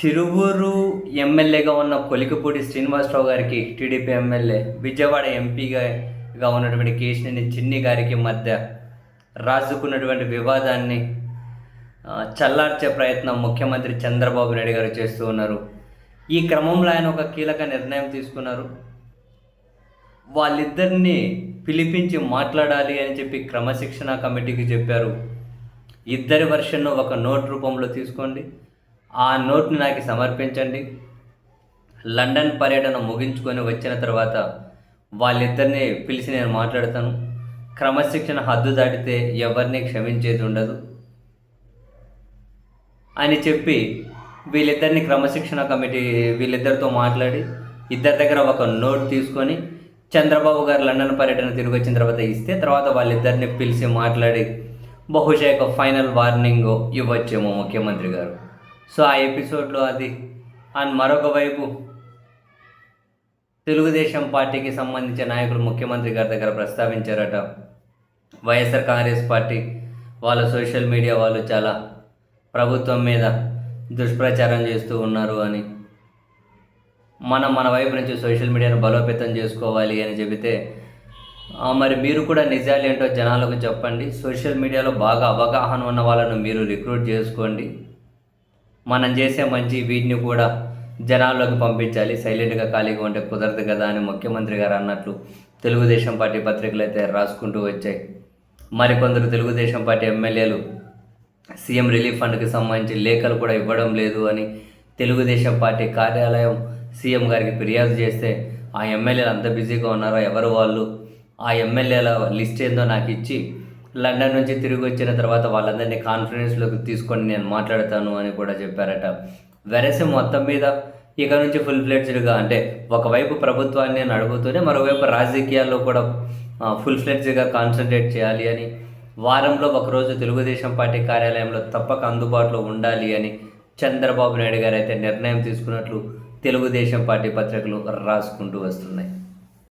తిరువూరు ఎమ్మెల్యేగా ఉన్న కొలికపూడి శ్రీనివాసరావు గారికి టీడీపీ ఎమ్మెల్యే విజయవాడ ఎంపీగా ఉన్నటువంటి కేశినేని చిన్ని గారికి మధ్య రాజుకున్నటువంటి వివాదాన్ని చల్లార్చే ప్రయత్నం ముఖ్యమంత్రి చంద్రబాబు నాయుడు గారు చేస్తూ ఉన్నారు. ఈ క్రమంలో ఆయన ఒక కీలక నిర్ణయం తీసుకున్నారు. వాళ్ళిద్దరిని పిలిపించి మాట్లాడాలి అని చెప్పి క్రమశిక్షణ కమిటీకి చెప్పారు. ఇద్దరి వర్షన్ను ఒక నోట్ రూపంలో తీసుకోండి. ఆ నోట్ని నాకు సమర్పించండి. లండన్ పర్యటన ముగించుకొని వచ్చిన తర్వాత వాళ్ళిద్దరిని పిలిచి నేను మాట్లాడతాను. క్రమశిక్షణ హద్దు దాటితే ఎవరిని క్షమించేది ఉండదు. అని చెప్పి వీళ్ళిద్దరిని క్రమశిక్షణ కమిటీ వీళ్ళిద్దరితో మాట్లాడి ఇద్దరి దగ్గర ఒక నోట్ తీసుకొని చంద్రబాబు గారు లండన్ పర్యటన తిరిగి వచ్చిన తర్వాత ఇస్తే తర్వాత వాళ్ళిద్దరిని పిలిచి మాట్లాడి బహుశా ఒక ఫైనల్ వార్నింగ్ ఇవ్వచ్చేమో ముఖ్యమంత్రి గారు. సో ఆ ఎపిసోడ్లో అది. అండ్ మరొక వైపు తెలుగుదేశం పార్టీకి సంబంధించిన నాయకులు ముఖ్యమంత్రి గారి దగ్గర ప్రస్తావించారట. వైఎస్ఆర్ కాంగ్రెస్ పార్టీ వాళ్ళ సోషల్ మీడియా వాళ్ళు చాలా ప్రభుత్వం మీద దుష్ప్రచారం చేస్తూ ఉన్నారు అని. మనం మన వైపు నుంచి సోషల్ మీడియాను బలోపేతం చేసుకోవాలి అని చెబితే మరి మీరు కూడా నిజాలు ఏంటో జనాలకు చెప్పండి. సోషల్ మీడియాలో బాగా అవగాహన ఉన్న వాళ్ళను మీరు రిక్రూట్ చేసుకోండి. మనం చేసే మంచి వీటిని కూడా జనాల్లోకి పంపించాలి. సైలెంట్గా ఖాళీగా ఉంటే కుదరదు కదా అని ముఖ్యమంత్రి గారు అన్నట్లు తెలుగుదేశం పార్టీ పత్రికలు అయితే రాసుకుంటూ వచ్చాయి. మరికొందరు తెలుగుదేశం పార్టీ ఎమ్మెల్యేలు సీఎం రిలీఫ్ ఫండ్కి సంబంధించి లేఖలు కూడా ఇవ్వడం లేదు అని తెలుగుదేశం పార్టీ కార్యాలయం సీఎం గారికి ఫిర్యాదు చేస్తే ఆ ఎమ్మెల్యేలు అంత బిజీగా ఉన్నారో? ఎవరు వాళ్ళు? ఆ ఎమ్మెల్యేల లిస్ట్ ఏందో నాకు ఇచ్చి లండన్ నుంచి తిరిగి వచ్చిన తర్వాత వాళ్ళందరినీ కాన్ఫిడెన్స్లోకి తీసుకొని నేను మాట్లాడతాను అని కూడా చెప్పారట. వెరసి మొత్తం మీద ఇక నుంచి ఫుల్ ఫ్లెడ్జ్డ్గా అంటే ఒకవైపు ప్రభుత్వాన్ని నడుపుతూనే మరోవైపు రాజకీయాల్లో కూడా ఫుల్ ఫ్లెడ్జ్గా కాన్సన్ట్రేట్ చేయాలి అని వారంలో ఒకరోజు తెలుగుదేశం పార్టీ కార్యాలయంలో తప్పక అందుబాటులో ఉండాలి అని చంద్రబాబు నాయుడు గారు అయితే నిర్ణయం తీసుకున్నట్లు తెలుగుదేశం పార్టీ పత్రికలు రాసుకుంటూ వస్తున్నాయి.